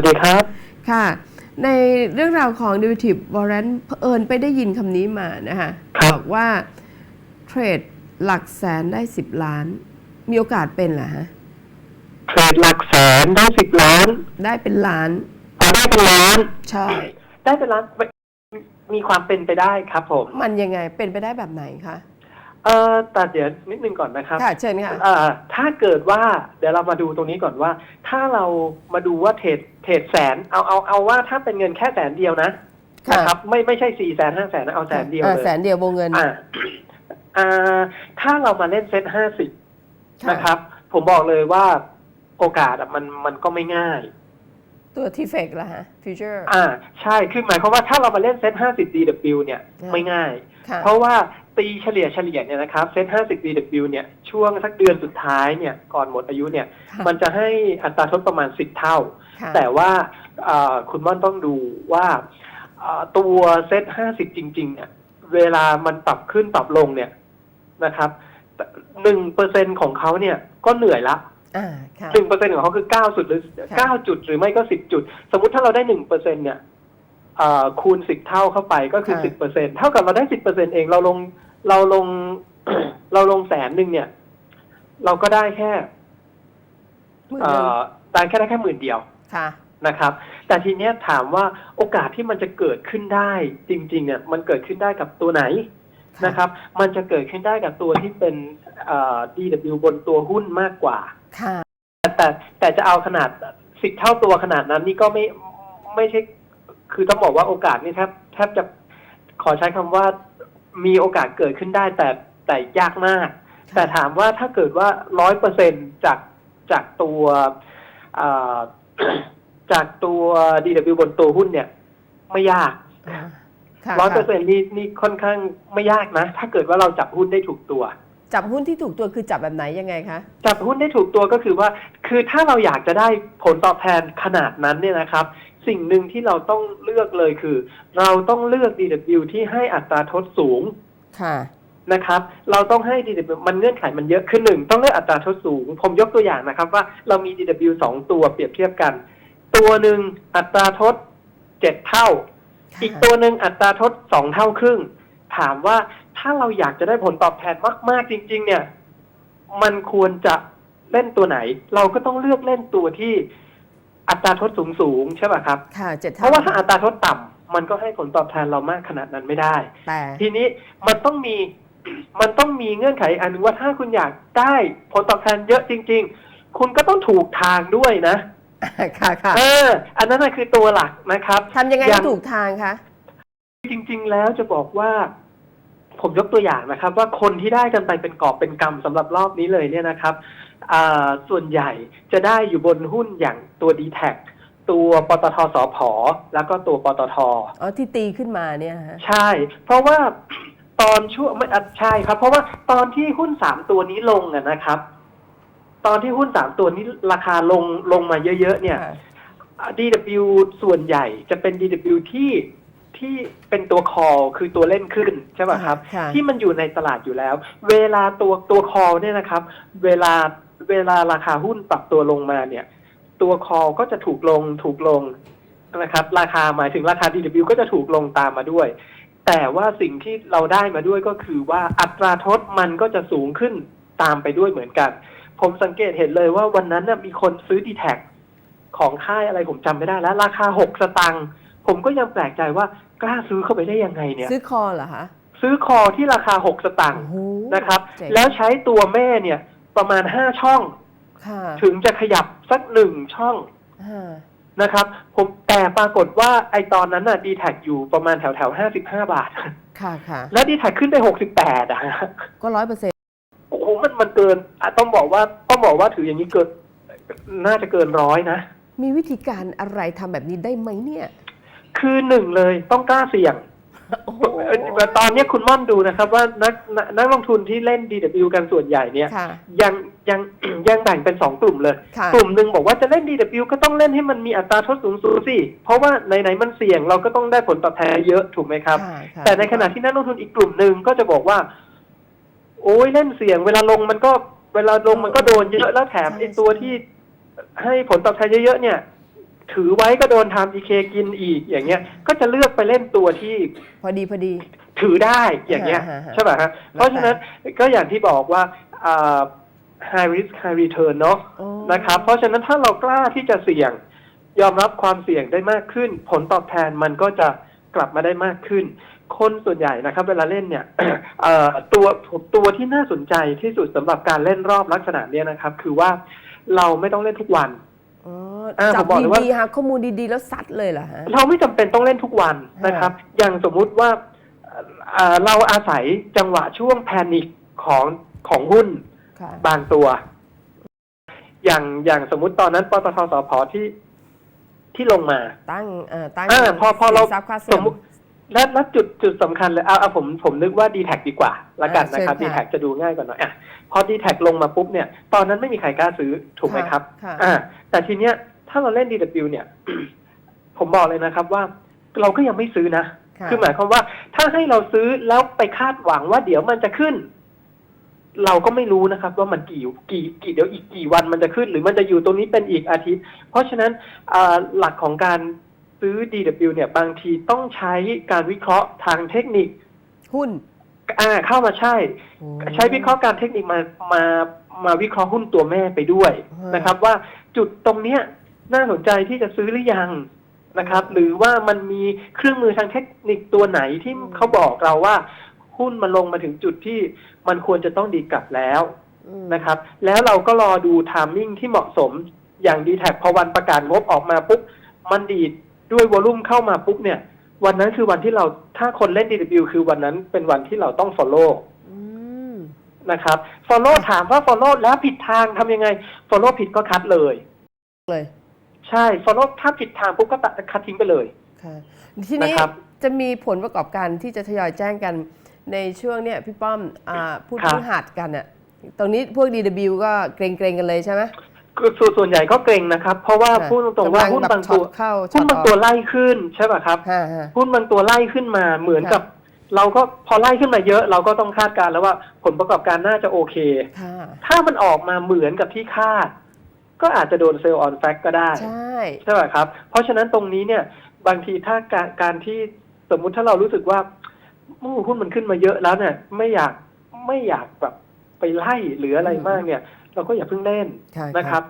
วัสดีครับ ค่ะ ในเรื่องราวของ derivative warrant เผอิญไปได้ยินคำนี้มานะคะครับบอกว่าเทรดหลักแสนได้10ล้าน มีโอกาสเป็นเหรอฮะเทรดหลักแสนได้สิบล้าน ได้เป็นล้านพอได้เป็นล้านใช่ได้เป็นล้านมีความเป็นไปได้ครับผม มันยังไงเป็นไปได้แบบไหนคะ เออแต่เดี๋ยวนิดนึงก่อนนะครับค่ะเชิญค่ะ เอ่อถ้าเกิดว่าเดี๋ยวเรามาดูตรงนี้ก่อนว่า ถ้าเรามาดูว่าเทรดเทรดแสนเอาเอาเอาว่าถ้าเป็นเงินแค่แสนเดียวนะค่ะ นะครับ ไม่ไม่ใช่สี่แสนห้าแสนนะเอาแสนเดียวอ่าเลยแสนเดียววงเงินอ่าอ่าถ้าเรามาเล่นเซตห้าสิบค่ะนะครับ ผมบอกเลยว่าโอกาสอะมันมันก็ไม่ง่าย ตัวที่เฟกล่ะฮะฟิวเจอร์อ่าใช่คือหมายความว่าถ้าเรามาเล่นเซต50 DW เนี่ยอ่าไม่ง่ายค่ะเพราะว่าตีเฉลี่ยเฉลี่ยเนี่ยนะครับเซต50 DW เนี่ยช่วงสักเดือนสุดท้ายเนี่ยก่อนหมดอายุเนี่ยค่ะมันจะให้อัตราทดประมาณ 10 เท่าค่ะแต่ว่าอ่าคุณม่อนต้องดูว่าอ่าตัวเซต50 จริงๆเนี่ยเวลามันปรับขึ้นปรับลงเนี่ยนะครับหนึ่งเปอร์เซ็นของเขาเนี่ยก็เหนื่อยละอ่าค่ะ หนึ่งเปอร์เซ็นของเขาคือเก้าจุดหรือค่ะเก้าจุดหรือไม่ก็สิบจุด สมมุติถ้าเราได้หนึ่งเปอร์เซ็นเนี่ยเอ่อคูณสิบเท่าเข้าไปก็คือสิบเปอร์เซ็นเท่ากับเราได้สิบเปอร์เซ็นเองเราลงเราลงเราลงแสนหนึ่งเนี่ย เราก็ได้แค่หมื่นเอ่หนึ่งอได้แค่ได้แค่หมื่นเดียวค่ะนะครับ แต่ทีเนี้ยถามว่าโอกาสที่มันจะเกิดขึ้นได้จริง ๆ เนี่ย มันเกิดขึ้นได้กับตัวไหนค่ะนะครับ มันจะเกิดขึ้นได้กับตัวที่เป็นเอ่อ DW บนตัวหุ้นมากกว่า ค่ะ แต่แต่จะเอาขนาดสิบเท่าตัวขนาดนั้นนี่ก็ไม่ไม่ใช่ คือต้องบอกว่าโอกาสนี่แทบแทบจะขอใช้คำว่ามีโอกาสเกิดขึ้นได้แต่แต่ยากมากค่ะแต่ถามว่าถ้าเกิดว่าร้อยเปอร์เซ็นจากจากตัวเอ่อจากตัว DW บนตัวหุ้นเนี่ย ไม่ยากอ่าค่ะร้อยเปอร์ค่ะเซ็นนี่นี่ค่อนข้างไม่ยากนะ ถ้าเกิดว่าเราจับหุ้นได้ถูกตัว จับหุ้นที่ถูกตัวคือจับแบบไหนยังไงคะ จับหุ้นได้ถูกตัวก็คือว่า คือถ้าเราอยากจะได้ผลตอบแทนขนาดนั้นเนี่ยนะครับ สิ่งหนึ่งที่เราต้องเลือกเลยคือ เราต้องเลือก DW ที่ให้อัตราทดสูง ค่ะ นะครับ เราต้องให้ DW มันเงื่อนไขมันเยอะคือหนึ่งต้องเลือกอัตราทดสูง ผมยกตัวอย่างนะครับ ว่าเรามี DW สองตัวเปรียบเทียบกัน ตัวหนึ่งอัตราทดเจ็ดเท่า อีกตัวหนึ่งอัตราทดสองเท่าครึ่ง ถามว่า ถ้าเราอยากจะได้ผลตอบแทนมากๆจริง ๆ เนี่ย มันควรจะเล่นตัวไหน เราก็ต้องเลือกเล่นตัวที่อัตราทดสูงๆใช่ป่ะครับค่ะเจ็ดเพเท่าราะว่าถ้าอัตราทดต่ำมันก็ให้ผลตอบแทนเรามากขนาดนั้นไม่ได้แต่ทีนี้มันต้องมีมันต้องมีเงื่อนไขอันหนึงว่าถ้าคุณอยากได้ผลตอบแทนเยอะจริง ๆ คุณก็ต้องถูกทางด้วยนะค่ะค่ะเออ อันนั้นนะคือตัวหลักนะครับทำยังไงยัให้งถูกทางคะจริง ๆ แล้วจะบอกว่า ผมยกตัวอย่างนะครับ ว่าคนที่ได้กันไปเป็นกอบเป็นกำสำหรับรอบนี้เลยเนี่ยนะครับอ่าส่วนใหญ่จะได้อยู่บนหุ้นอย่างตัว d t แทตัวปตทสพแล้วก็ตัวปตทอ๋อที่ตีขึ้นมาเนี่ยฮะใช่ เพราะว่าตอนช่วงไม่อะใช่ครับ เพราะว่าตอนที่หุ้นสามตัวนี้ลงอะนะครับ ตอนที่หุ้นสามตัวนี้ราคาลงลงมาเยอะๆเนี่ยค่ะ DW ส่วนใหญ่จะเป็น DW ที่ ที่เป็นตัว call คือตัวเล่นขึ้นใช่ป่ะครับ ค่ะ ที่มันอยู่ในตลาดอยู่แล้ว เวลาตัวตัว call เนี่ยนะครับ เวลาเวลาราคาหุ้นปรับตัวลงมาเนี่ย ตัว call ก็จะถูกลงถูกลงนะครับ ราคาหมายถึงราคา DW ก็จะถูกลงตามมาด้วย แต่ว่าสิ่งที่เราได้มาด้วยก็คือว่าอัตราทดมันก็จะสูงขึ้นตามไปด้วยเหมือนกัน ผมสังเกตเห็นเลยว่าวันนั้นน่ะมีคนซื้อ d t แทของค่ายอะไรผมจำไม่ได้แล้ว ราคาหกสตังค์ ผมก็ยังแปลกใจว่ากล้าซื้อเข้าไปได้ยังไงเนี่ย ซื้อคอเหรอคะซื้อคอที่ราคาหกสตังค์โอ้โหนะครับเจ๋งแล้วใช้ตัวแม่เนี่ยประมาณห้าช่องค่ะถึงจะขยับสักหนึ่งช่องอ่านะครับ ผมแต่ปรากฏว่าไอตอนนั้นน่ะดีแท็อยู่ประมาณแถวแถวห้าสิบห้าบาท ค่ะค่ะแล้วดีแท็ขึ้นไปหกสิบแปดอะก็ร้อยเปอร์เซ็นต์โอ้โหมันมันเกินอะต้องบอกว่าต้องบอกว่าถืออย่างนี้เกิน น่าจะเกินร้อยนะ มีวิธีการอะไรทำแบบนี้ได้ไหมเนี่ย คือหนึ่งเลยต้องกล้าเสี่ยงโอ้โหเอ่อตอนนี้คุณม่อนดูนะครับ ว่านักนักนักลงทุนที่เล่น DW กันส่วนใหญ่เนี่ยค่ะยังยังยังแบ่งเป็นสองกลุ่มเลยค่ะกลุ่มหนึ่งบอกว่าจะเล่น DW ก็ต้องเล่นให้มันมีอัตราทดสูงสูงสิ เพราะว่าไหนๆมันเสี่ยงเราก็ต้องได้ผลตอบแทนเยอะถูกไหมครับค่ะค่ะแต่ในขณะที่นักลงทุนอีกกลุ่มหนึ่งก็จะบอกว่า โอ้ยเล่นเสี่ยง เวลาลงมันก็เวลาลงมันก็โดนเยอะแล้วแถมไอ้ตัวที่ให้ผลตอบแทนเยอะๆเนี่ย ถือไว้ก็โดนทำ EK กินอีกอย่างเงี้ย ก็จะเลือกไปเล่นตัวที่พอดีพอดี ถือได้อย่างเงี้ยฮะฮะใช่ป่ะฮะเพราะฉะนั้นก็อย่างที่บอกว่าอ่า high risk high return เนาะ โอ้นะครับ เพราะฉะนั้นถ้าเรากล้าที่จะเสี่ยง ยอมรับความเสี่ยงได้มากขึ้น ผลตอบแทนมันก็จะกลับมาได้มากขึ้น คนส่วนใหญ่นะครับ เวลาเล่นเนี่ย เอ่อตัวตัวที่น่าสนใจที่สุดสำหรับการเล่นรอบลักษณะเนี้ยนะครับ คือว่าเราไม่ต้องเล่นทุกวันอ๋ออ่า จัผมบอกเลยว่าดีๆหาข้อมูลดีๆ แล้วซัดเลยเหรอฮะเราไม่จำเป็นต้องเล่นทุกวันนะครับ อย่างสมมุติว่าเอ่อเราอาศัยจังหวะช่วงแพนิคของของหุ้นค่ะบางตัว อย่างอย่างสมมุติตอนนั้นปตทสพที่ที่ลงมา ตั้งเอ่อตั้งอ่าพอพอเราสินทรัพย์ค่าสเสื่อมมมุติและและจุดจุดสำคัญเลยเอาเอาผมผมนึกว่า d t แทดีกว่าละกันอ่านะครับเชิ d ญ t ค่ะแทจะดูง่ายกว่าหน่อยอะพอ d t แทลงมาปุ๊บเนี่ย ตอนนั้นไม่มีใครกล้าซื้อถูกไหมครับค่ะอ่า แต่ทีเนี้ย ถ้าเราเล่น DW เนี่ย ผมบอกเลยนะครับว่าเราก็ยังไม่ซื้อนะค่ะคือหมายความว่าถ้าให้เราซื้อแล้วไปคาดหวังว่าเดี๋ยวมันจะขึ้น เราก็ไม่รู้นะครับ ว่ามันกี่กี่กี่เดี๋ยวอีกกี่วันมันจะขึ้น หรือมันจะอยู่ตรงนี้เป็นอีกอาทิตย์ เพราะฉะนั้นอ่าหลักของการซื้อ DW เนี่ย บางทีต้องใช้การวิเคราะห์ทางเทคนิค หุ้นอ่าเข้ามาใช่โอ้ใช้วิเคราะห์การเทคนิคมามามาวิเคราะห์หุ้นตัวแม่ไปด้วยฮะนะครับ ว่าจุดตรงเนี้ย น่าสนใจที่จะซื้อหรือยังนะครับ หรือว่ามันมีเครื่องมือทางเทคนิคตัวไหนที่เขาบอกเราว่า หุ้นมันลงมาถึงจุดที่มันควรจะต้องดีกลับแล้วอืมนะครับ แล้วเราก็รอดูทามมิ่งที่เหมาะสมอย่างดีแท็พอวันประกาศงบออกมาปุ๊บมันดีดด้วยวอลุ่มเข้ามาปุ๊บเนี่ย วันนั้นคือวันที่เราถ้าคนเล่น DW คือวันนั้นเป็นวันที่เราต้อง follow อืมนะครับ follow ถามว่า follow แล้วผิดทางทำยังไง follow ผิดก็คัดเลยเลย ใช่ follow ถ้าผิดทางปุ๊บก็ตัดคัดทิ้งไปเลยค่ะทีนี้นะครับ จะมีผลประกอบการที่จะทยอยแจ้งกันในช่วงเนี้ยพี่ป้อมอ่าพูดครับ พฤหัสกันอะตรงนี้พวก DW ก็เกรงๆกันเลยใช่ไหม คือส่วนส่วนใหญ่ก็เกรงนะครับ เพราะว่าค่ะพูดตรงๆว่าหุ้นกำลับางช็อตัตวเข้าช็หุ้อนตบางอตัวอกไล่ขึ้นใช่ป่ะครับฮะฮะ หุ้นบางตัวไล่ขึ้นมาเหมือนค่ะกับ เราก็พอไล่ขึ้นมาเยอะ เราก็ต้องคาดการณ์แล้วว่าผลประกอบการน่าจะโอเค ค่ะ ถ้ามันออกมาเหมือนกับที่คาด ก็อาจจะโดนเซลล์ออนแฟกก็ได้ใช่ใช่ไหมครับ เพราะฉะนั้นตรงนี้เนี่ยบางทีถ้าการการที่สมมุติถ้าเรารู้สึกว่าโอ้หุ้นมันขึ้นมาเยอะแล้วเนี่ย ไม่อยากไม่อยากแบบไปไล่หรืออะไรมากเนี่ย เราก็อย่าเพิ่งเล่นค่ะนะครับ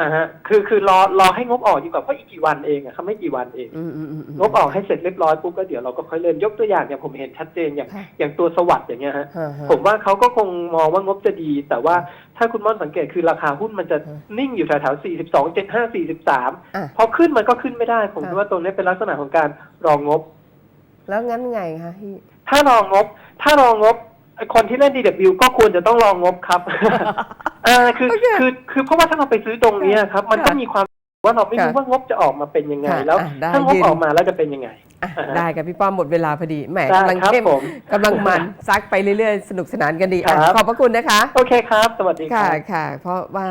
อ่าฮะคือคือรอรอให้งบออกดีกว่าเพราะอีกกี่วันเองอะครับไม่กี่วันเองอืมอืมอืมมงบออกให้เสร็จเรียบร้อยปุ๊บก็เดี๋ยวเราก็ค่อยเล่นยกตัวอย่างอย่างผมเห็นชัดเจนอย่างค่ะอย่างตัวสวัสด์อย่างเงี้ยฮะฮะฮะผมว่าเขาก็คงมองว่างบจะดี แต่ว่าถ้าคุณม่อนสังเกตคือราคาหุ้นมันจะฮะนิ่งอยู่แถวๆ42 75 43อะพอขึ้นมันก็ขึ้นไม่ได้ ผมค่ะคิดว่าตรงนี้เป็นลักษณะของการรองงบ แล้วงั้นไงคะพี่ถ้ารองงบ ถ้ารองงบไอ้ คนที่เล่น DW ก็ควรจะต้องรองงบครับอ่าคือโอเคคือคือเพราะว่าถ้าเราไปซื้อตรงเนี้ยครับ มันก็ค่ะมีความว่าเราไม่รู้ค่ะว่างบจะออกมาเป็นยังไงค่ะแล้วอะได้ถ้างบยืนออกมาแล้วจะเป็นยังไงอะอ่าฮะได้กับพี่ป้อมหมดเวลาพอดีแหมได้กำลังครับเข้มผมกำลังมันซักไปเรื่อยๆ สนุกสนานกันดีอะครับขอบพระคุณนะคะ โอเคครับ สวัสดีคค่ะรับค่ะ เพราะว่า